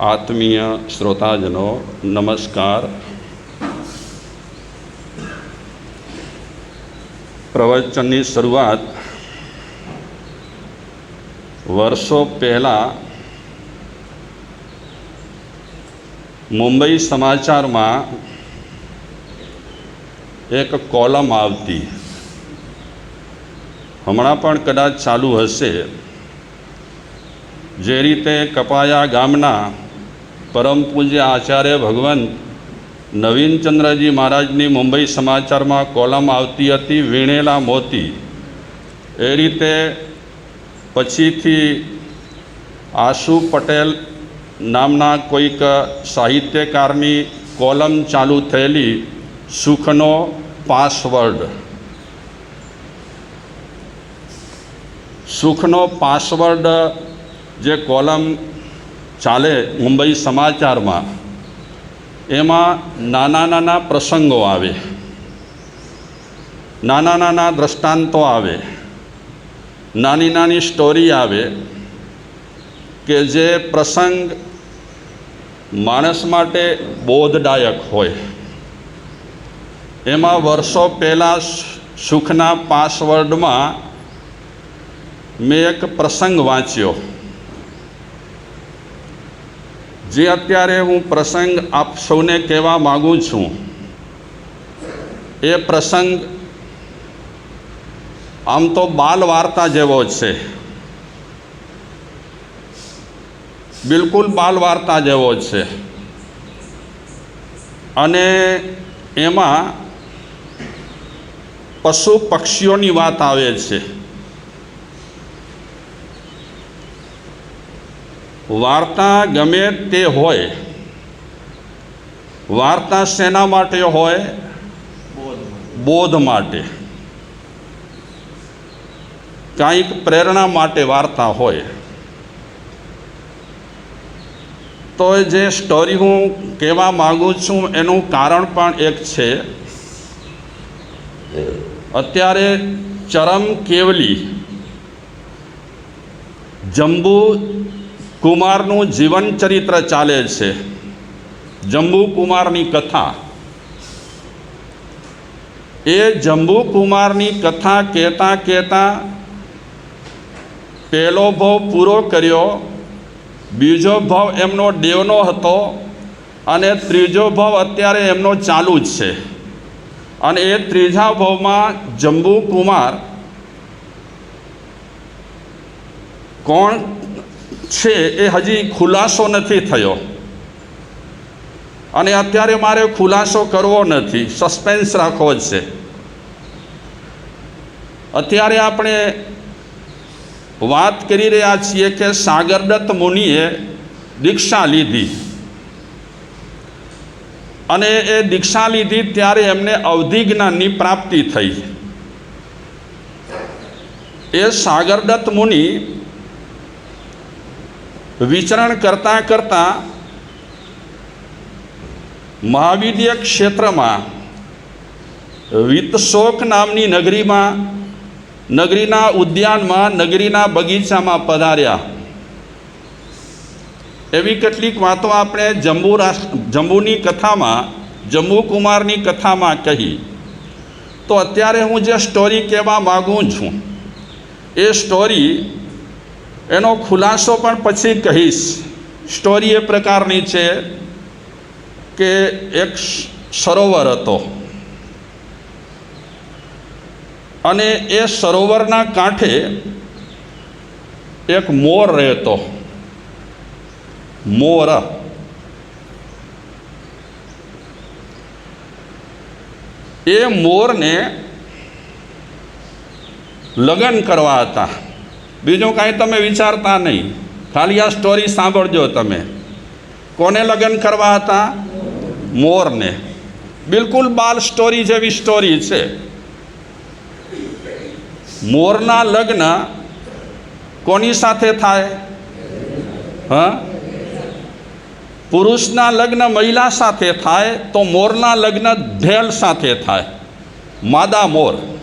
આત્મીય શ્રોતાજનો નમસ્કાર પ્રવચનની શરૂઆત વર્ષો પહેલાં મુંબઈ સમાચારમાં એક કોલમ આવતી. હમણાં પણ કદાચ ચાલુ હશે. જે રીતે કપાયા ગામના પરમ પૂજ્ય આચાર્ય ભગવંત નવીનચંદ્રજી મહારાજની મુંબઈ સમાચારમાં કોલમ આવતી હતી વીણેલા મોતી. એ રીતે પછીથી આશુ પટેલ નામના કોઈક સાહિત્યકારની કોલમ ચાલુ થયેલી સુખનો પાસવર્ડ. સુખનો પાસવર્ડ જે કોલમ ચાલે મુંબઈ સમાચારમાં. એમાં નાના નાના પ્રસંગો આવે. નાના નાના દ્રષ્ટાંતો આવે. નાની નાની સ્ટોરી આવે કે જે પ્રસંગ માણસ માટે બોધદાયક હોય. એમાં વર્ષો પહેલાં સુખના પાસવર્ડમાં મેં એક પ્રસંગ વાંચ્યો. જે અત્યારે હું પ્રસંગ આપ સૌને કહેવા માગું છું, એ પ્રસંગ આમ તો બાલ વાર્તા જેવો છે. બિલકુલ બાલ વાર્તા જેવો છે. અને એમાં પશુ પક્ષીઓની વાત આવે છે. વાર્તા ગમે તે હોય, વાર્તા શેના માટે હોય? બોધ માટે. કાંઈક પ્રેરણા માટે વાર્તા હોય. તો જે સ્ટોરી હું કહેવા માગું છું, એનું કારણ પણ એક છે. અત્યારે ચરમ કેવલી, જંબુ કુમારનું જીવન ચરિત્ર ચાલે છે. જંબુ કુમારની કથા. એ જંબુ કુમારની કથા કહેતા કહેતા પહેલો ભાવ પૂરો કર્યો, બીજો ભાવ એમનો દેવનો હતો અને ત્રીજો ભાવ અત્યારે એમનો ચાલુ જ છે. અને એ ત્રીજા ભાવમાં જંબુ કુમાર કોણ છે એ હજી ખુલાસો નથી થયો. અને અત્યારે મારે ખુલાસો કરવો નથી. સસ્પેન્સ રાખવો જ છે. અત્યારે આપણે વાત કરી રહ્યા છીએ કે સાગરદત્ત મુનિએ દીક્ષા લીધી. અને એ દીક્ષા લીધી ત્યારે એમને અવધિ જ્ઞાનની પ્રાપ્તિ થઈ. એ સાગરદત્ત મુનિ વિચરણ કરતાં કરતાં મહાવિદ્ય ક્ષેત્રમાં વિતશોક નામની નગરીમાં, નગરીના ઉદ્યાનમાં, નગરીના બગીચામાં પધાર્યા. એવી કેટલીક વાતો આપણે જંબુ જંબુની કથામાં જંબુકુમારની કથામાં કહી. તો અત્યારે હું જે સ્ટોરી કહેવા માગું છું, એ સ્ટોરી એનો ખુલાસો પણ પછી કહીશ. સ્ટોરી એ પ્રકારની છે કે એક સરોવર હતો. અને એ સરોવરના કાંઠે એક મોર રહેતો. મોર. એ મોરને લગ્ન કરવા હતા. બીજું કાંઈ તમે વિચારતા નહીં. ખાલી આ સ્ટોરી સાંભળજો તમે. કોને લગ્ન કરવા હતા? મોરને. બિલકુલ બાલ સ્ટોરી જેવી સ્ટોરી છે. મોરના લગ્ન કોની સાથે થાય? હા? પુરુષના લગ્ન મહિલા સાથે થાય તો મોરના લગ્ન ઢેલ સાથે થાય. માદા મોર.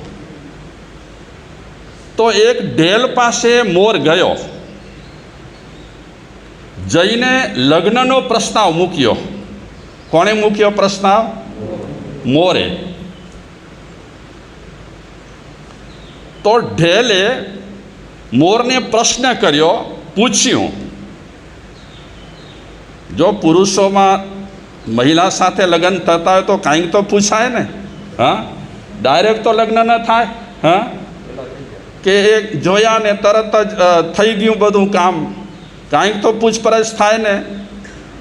તો એક ઢેલ પાસે મોર ગયો. જઈને લગ્નનો પ્રસ્તાવ મૂક્યો. કોણે મૂક્યો પ્રસ્તાવ? મોરે. તો ઢેલે મોરને પ્રશ્ન કર્યો, પૂછ્યું, જો પુરુષોમાં મહિલા સાથે લગ્ન થતા હોય તો કાંઈક તો પૂછાય ને? હા? ડાયરેક્ટ તો લગ્ન ન થાય? હા? કે એ જોયા ને તરત જ થઈ ગયું બધું કામ. કાંઈક તો પૂછપરછ થાય ને.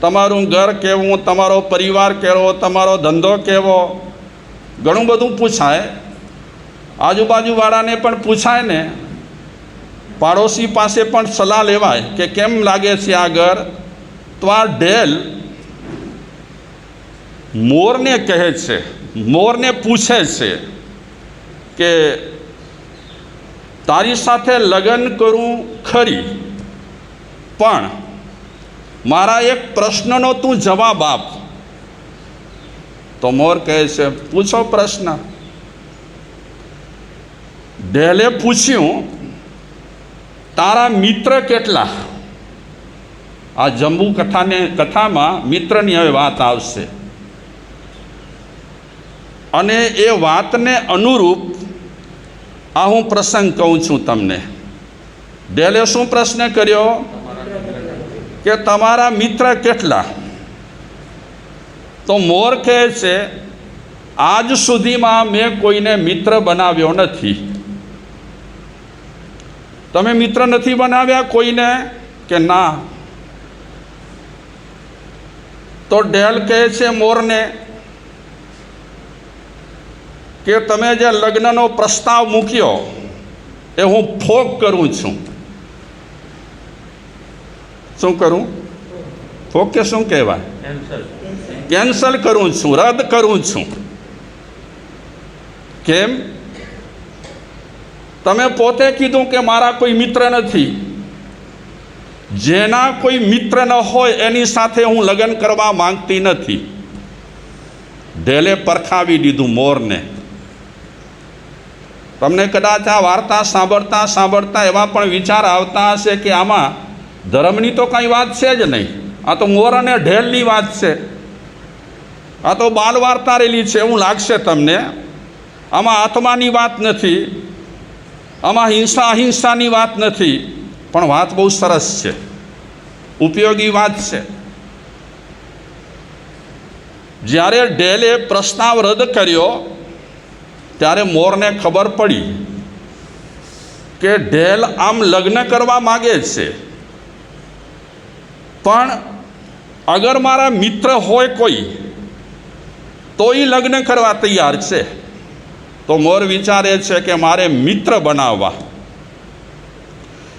તમારું ઘર કેવું, તમારો પરિવાર કેવો, તમારો ધંધો કેવો? ઘણું બધું પૂછાય. આજુબાજુવાળાને પણ પૂછાય ને. પાડોશી પાસે પણ સલાહ લેવાય કે કેમ લાગે છે આ ઘર? તો આ ઢેલ મોરને કહે છે, મોરને પૂછે છે કે તારી સાથે લગ્ન કરું ખરી. પણ મારા એક પ્રશ્નનો તું જવાબ આપ. તો મોર કહે છે, પૂછો પ્રશ્ન. ઢેલે પૂછ્યું, તારા મિત્ર કેટલા? આ જંબુ કથાને, કથામાં મિત્રની હવે વાત આવશે. અને એ વાતને અનુરૂપ આ હું પ્રસંગ કહું છું તમને. ડેલે શું પ્રશ્ન કર્યો? કે તમારા મિત્ર કેટલા? તો મોર કહે છે, આજ સુધીમાં મેં કોઈને મિત્ર બનાવ્યો નથી. તમે મિત્ર નથી બનાવ્યા કોઈને? કે ના? તો ડેલ કહે છે મોરને કે તમે જે લગ્નનો પ્રસ્તાવ મૂક્યો, એ હું ફોક કરું છું. શું કરું? ફોક કે શું કહેવાય? કેન્સલ કરું છું, રદ કરું છું. કેમ? તમે પોતે કીધું કે મારા કોઈ મિત્ર નથી. જેના કોઈ મિત્ર ન હોય, એની સાથે હું લગ્ન કરવા માંગતી નથી. ઢેલે પરખાવી દીધું મોરને. તમને કદાચ આ વાર્તા સાંભળતા સાંભળતા એવા પણ વિચાર આવતા હશે કે આમાં ધર્મની તો કંઈ વાત છે જ નહીં. આ તો મોર અને ઢેલની વાત છે. આ તો બાલ વાર્તા રેલી છે એવું લાગશે તમને. આમાં આત્માની વાત નથી. આમાં હિંસા અહિંસાની વાત નથી. પણ વાત બહુ સરસ છે. ઉપયોગી વાત છે. જ્યારે ઢેલે પ્રસ્તાવ રદ કર્યો ત્યારે મોરને ખબર પડી કે ઢેલ આમ લગ્ન કરવા માગે છે. પણ અગર મારા મિત્ર હોય કોઈ, તો એ લગ્ન કરવા તૈયાર છે. તો મોર વિચારે છે કે મારે મિત્ર બનાવવા.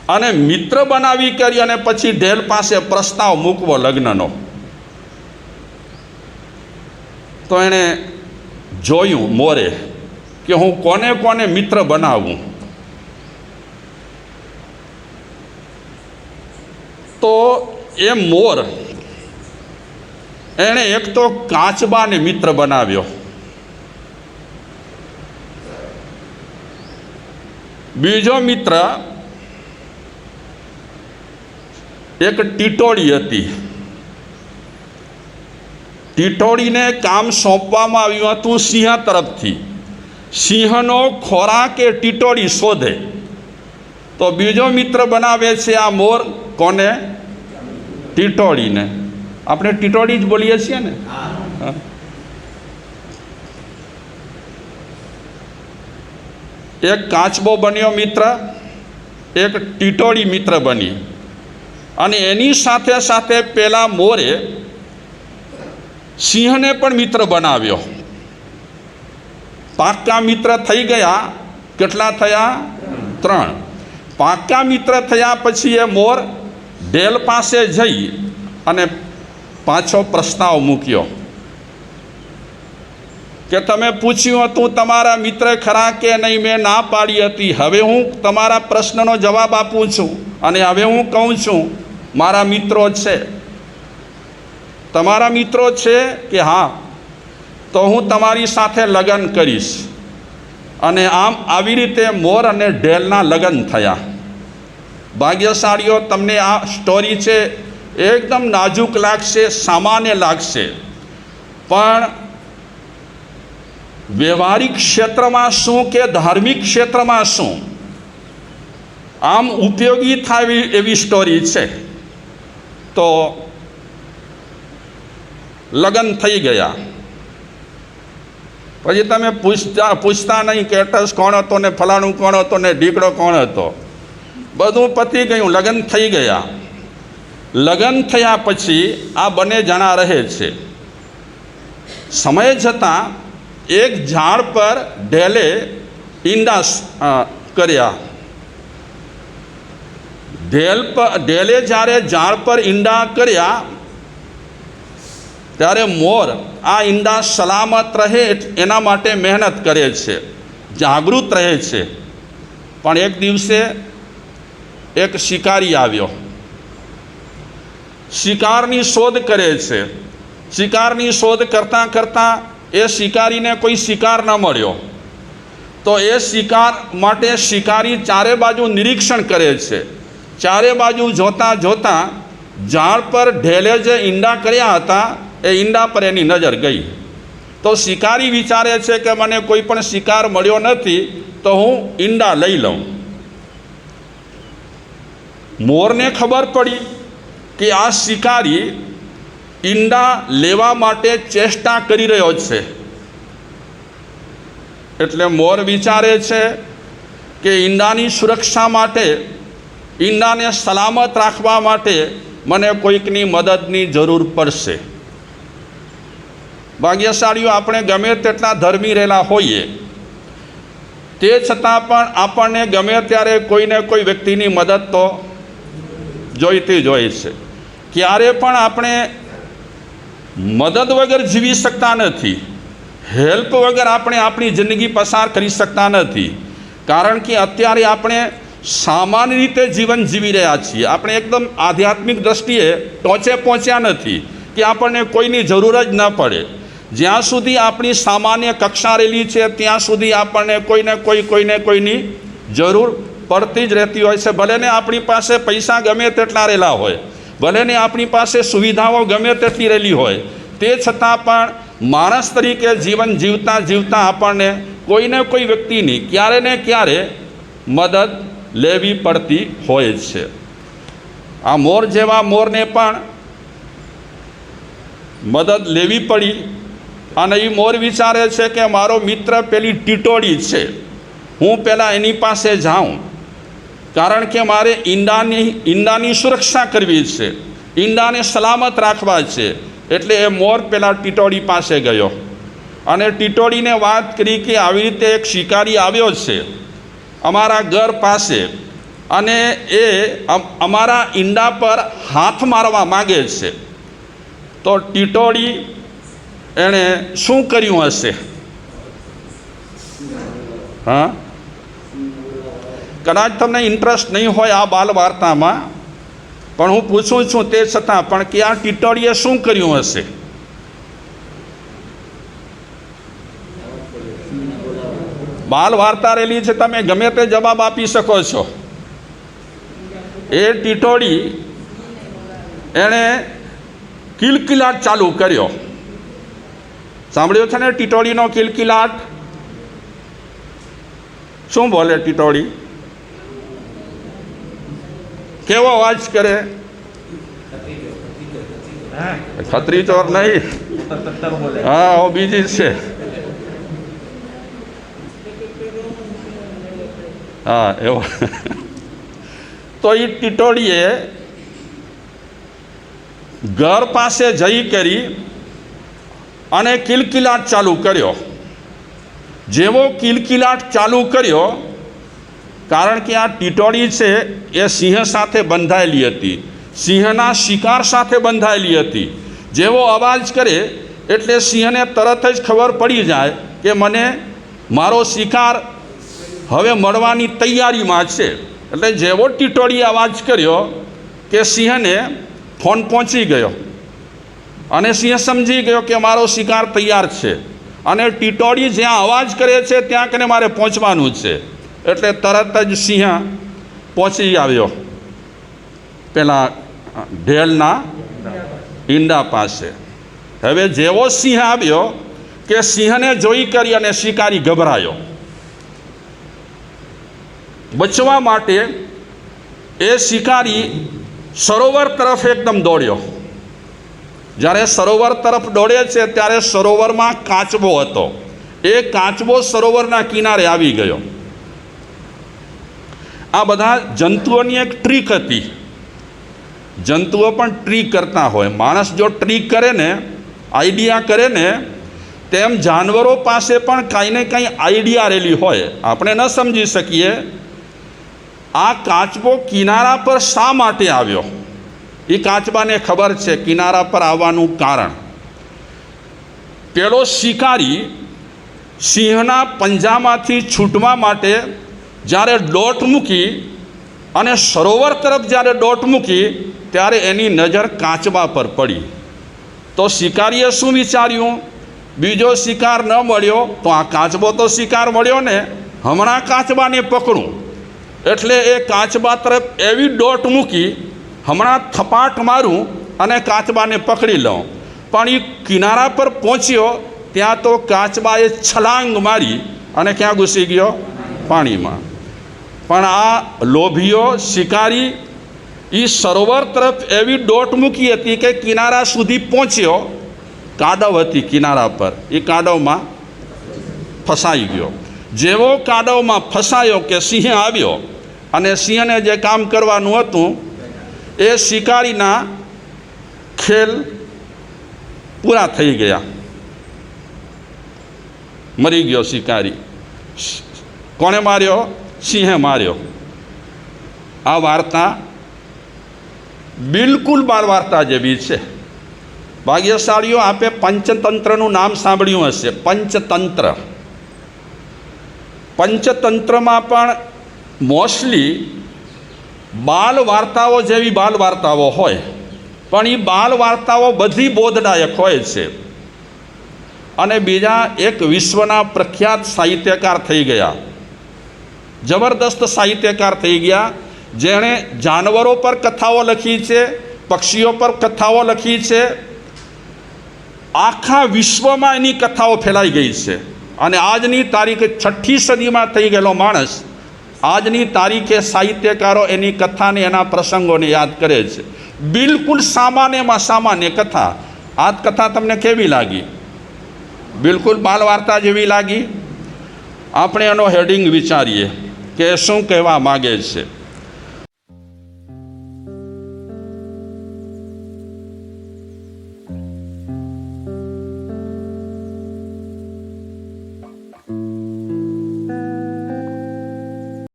અને મિત્ર બનાવી કરી અને પછી ઢેલ પાસે પ્રસ્તાવ મૂકવો લગ્નનો. તો એણે જોયું મોરે કે હું કોને કોને મિત્ર બનાવું? તો એ મોર, એણે એક તો કાચબાને મિત્ર બનાવ્યો. બીજો મિત્ર એક ટીટોળી હતી. ટીટોળીને કામ સોંપવામાં આવ્યું હતું સિંહ તરફથી. સિંહનો ખોરાક એ ટીટોળી શોધે. તો બીજો મિત્ર બનાવે છે આ મોર, કોને? ટીટોળીને. આપણે ટીટોળી જ બોલીએ છીએ ને? એક કાચબો બન્યો મિત્ર, એક ટીટોળી મિત્ર બની. અને એની સાથે સાથે પેલા મોરે સિંહને પણ મિત્ર બનાવ્યો. પાક્કા મિત્ર થઈ ગયા, કેટલા થયા? ત્રણ. પાક્કા મિત્ર થયા પછી એ મોર ઢેલ પાસે જઈ અને પાછો પ્રસ્તાવ મૂક્યો કે તમે પૂછ્યું હતું તમારા મિત્ર ખરા કે નહીં, મેં ના પાડી હતી. હવે હું તમારા પ્રશ્નનો જવાબ આપું છું અને હવે હું કહું છું, મારા મિત્રો છે. તમારા મિત્રો છે કે હા? તો હું તમારી સાથે લગ્ન કરીશ. અને આમ આવી રીતે મોર અને ઢેલના લગ્ન થયા. ભાગ્યશાળીઓ, તમને આ સ્ટોરી છે, એકદમ નાજુક લાગશે, સામાન્ય લાગશે. પણ વ્યવહારિક ક્ષેત્રમાં શું કે ધાર્મિક ક્ષેત્રમાં શું? આમ ઉપયોગી થાય એવી- સ્ટોરી છે. તો લગ્ન થઈ ગયા. પછી તમે પૂછતા પૂછતા નહીં કે એટસ કોણ હતો ને ફલાણું કોણ હતો ને ઢીકડો કોણ હતો? બધું પતી ગયું, લગ્ન થઈ ગયા. લગ્ન થયા પછી આ બંને જણા રહે છે. સમય જતાં એક ઝાડ પર ઢેલે ઈંડા કર્યા. ઢેલ પર ઢેલે જ્યારે ઝાડ પર ઈંડા કર્યા ત્યારે મોર આ ઈંડા સલામત રહે એના માટે મહેનત કરે છે, જાગૃત રહે છે. પણ એક દિવસે એક શિકારી આવ્યો. શિકારની શોધ કરે છે. શિકારની શોધ કરતાં કરતાં એ શિકારીને કોઈ શિકાર ન મળ્યો. તો એ શિકાર માટે શિકારી ચારે બાજુ નિરીક્ષણ કરે છે. ચારે બાજુ જોતાં જોતાં ઝાડ પર ઢેલે જે ઈંડા કર્યા હતા એ ઈંડા પર એની નજર ગઈ. તો શિકારી વિચારે છે કે મને કોઈ પણ શિકાર મળ્યો નથી, તો હું ઈંડા લઈ લઉં. મોરને ખબર પડી કે આ શિકારી ઈંડા લેવા માટે ચેષ્ટા કરી રહ્યો છે. એટલે મોર વિચારે છે કે ઈંડાની સુરક્ષા માટે, ઈંડાને સલામત રાખવા માટે મને કોઈકની મદદની જરૂર પડશે. ભાગ્યશાળીઓ આપણે ગમે તેટલા ધર્મી રહેલા હોઈએ, તે છતાં પણ આપણને ગમે ત્યારે કોઈને કોઈ વ્યક્તિની મદદ તો જોઈતી જ હોય છે. ક્યારે પણ આપણે મદદ વગર જીવી શકતા નથી, હેલ્પ વગર આપણે આપણી જિંદગી પસાર કરી શકતા નથી, કારણ કે અત્યારે આપણે સામાન્ય રીતે જીવન જીવી રહ્યા છીએ. આપણે એકદમ આધ્યાત્મિક દ્રષ્ટિએ ટોચે પહોંચ્યા નથી કે આપણને કોઈની જરૂર જ ન પડે. જ્યાં સુધી આપણી સામાન્ય કક્ષા રહેલી છે, ત્યાં સુધી આપણને કોઈને કોઈ, કોઈને કોઈની જરૂર પડતી જ રહેતી હોય છે. ભલે ને આપણી પાસે પૈસા ગમે તેટલા રહેલા હોય, ભલે ને આપણી પાસે સુવિધાઓ ગમે તેટલી રહેલી હોય, તે છતાં પણ માણસ તરીકે જીવન જીવતા જીવતા આપણને કોઈને કોઈ વ્યક્તિની ક્યારે ને ક્યારે મદદ લેવી પડતી હોય છે. આ મોર જેવા મોરને પણ મદદ લેવી પડી અને એ મોર વિચારે છે કે મારો મિત્ર પેલી ટીટોડી છે. હું પહેલાં એની પાસે જાઉં. કારણ કે મારે ઈંડાની ઈંડાની સુરક્ષા કરવી છે. ઈંડાને સલામત રાખવા છે. એટલે એ મોર પેલા ટીટોડી પાસે ગયો. અને ટીટોડીને વાત કરી કે આવી રીતે એક શિકારી આવ્યો છે અમારા ઘર પાસે. અને એ અમ- અમારા ઈંડા પર હાથ મારવા માગે છે. તો ટીટોળી એણે શું કર્યું હશે? હા? કદાચ તમને ઇન્ટરેસ્ટ નહીં હોય આ બાલ વાર્તામાં પણ હું પૂછું છું તે છતાં, પણ કે આ ટીટોળીએ શું કર્યું હશે? બાલ વાર્તા રેલી છે, તમે ગમે તે જવાબ આપી શકો છો. એ ટીટોળી એણે કિલકિલાટ ચાલુ કર્યો. સાંભળ્યો છે ને ટીટોળીનો કિલકિલાટ? શું બોલે ટીટોળી? કેવો અવાજ કરે? ખત્રી ચોર નહીં. હા ઓ બીજી છે. હા, એવો. તો એ ટીટોળીએ ઘર પાસે જઈ કરી અને કિલકિલાટ ચાલુ કર્યો. જેવો કિલકિલાટ ચાલુ કર્યો, કારણ કે આ ટીટોળી છે, એ સિંહ સાથે બંધાયેલી હતી. સિંહના શિકાર સાથે બંધાયેલી હતી. જેવો અવાજ કરે, એટલે સિંહને તરત જ ખબર પડી જાય કે મને મારો શિકાર હવે મળવાની તૈયારીમાં છે. એટલે જેવો ટીટોળી અવાજ કર્યો કે સિંહને ફોન પહોંચી ગયો. અને સિંહ સમજી ગયો કે મારો શિકાર તૈયાર છે. અને ટીટોળી જ્યાં અવાજ કરે છે, ત્યાં કને મારે પહોંચવાનું છે. એટલે તરત જ સિંહ પહોંચી આવ્યો. પેલા ઢેલના ઈંડા પાસે. હવે જેવો સિંહ આવ્યો કે સિંહને જોઈ કરી અને શિકારી ગભરાયો. બચવા માટે એ શિકારી સરોવર તરફ એકદમ દોડ્યો. જ્યારે સરોવર તરફ દોડે છે ત્યારે સરોવરમાં કાચબો હતો. એ કાચબો સરોવરના કિનારે આવી ગયો. આ બધા જંતુઓની એક ટ્રીક હતી. જંતુઓ પણ ટ્રીક કરતા હોય. માણસ જો ટ્રીક કરે ને આઈડિયા કરે ને, તેમ જાનવરો પાસે પણ કાંઈ ને કાંઈ આઈડિયા રહેલી હોય. આપણે ન સમજી શકીએ, આ કાચબો કિનારા પર શા માટે આવ્યો? એ કાચબાને ખબર છે, કિનારા પર આવવાનું કારણ. પેલો શિકારી સિંહના પંજામાંથી છૂટવા માટે જ્યારે ડોટ મૂકી અને સરોવર તરફ જ્યારે ડોટ મૂકી ત્યારે એની નજર કાચબા પર પડી. તો શિકારીએ શું વિચાર્યું? બીજો શિકાર ન મળ્યો તો આ કાચબો તો શિકાર મળ્યો ને, હમણાં કાચબાને પકડું. એટલે એ કાચબા તરફ એવી ડોટ મૂકી હમણાં થપાટ મારું અને કાચબાને પકડી લઉં. પણ એ કિનારા પર પહોંચ્યો, ત્યાં તો કાચબાએ છલાંગ મારી અને ક્યાં ઘૂસી ગયો? પાણીમાં. પણ આ લોભીઓ, શિકારી એ સરોવર તરફ એવી ડોટ મૂકી હતી કે કિનારા સુધી પહોંચ્યો. કાદવ હતી કિનારા પર. એ કાદવમાં ફસાઈ ગયો. જેવો કાદવમાં ફસાયો કે સિંહ આવ્યો અને સિંહને જે કામ કરવાનું હતું એ શિકારીના ખેલ પૂરા થઈ ગયા. મરી ગયો શિકારી. કોણે માર્યો? સિંહે માર્યો. આ વાર્તા બિલકુલ બાળ વાર્તા જેવી છે. ભાગ્યશાળીઓ આપે પંચતંત્રનું નામ સાંભળ્યું હશે. પંચતંત્ર. પંચતંત્રમાં પણ મોસ્ટલી બાલ વાર્તાઓ જેવી બાલ વાર્તાઓ હોય, પણ એ બાલ વાર્તાઓ બધી બોધદાયક હોય છે. અને બીજા એક વિશ્વના પ્રખ્યાત સાહિત્યકાર થઈ ગયા. જબરદસ્ત સાહિત્યકાર થઈ ગયા, જેણે જાનવરો પર કથાઓ લખી છે, પક્ષીઓ પર કથાઓ લખી છે. આખા વિશ્વમાં એની કથાઓ ફેલાઈ ગઈ છે. અને આજની તારીખે છઠ્ઠી સદીમાં થઈ ગયેલો માણસ આજની તારીખે સાહિત્યકારો એની કથાને, એના પ્રસંગોને યાદ કરે છે. બિલકુલ સામાન્યમાં સામાન્ય કથા. આ કથા તમને કેવી લાગી? બિલકુલ બાલ વાર્તા જેવી લાગી? આપણે એનો હેડિંગ વિચારીએ કે શું કહેવા માગે છે?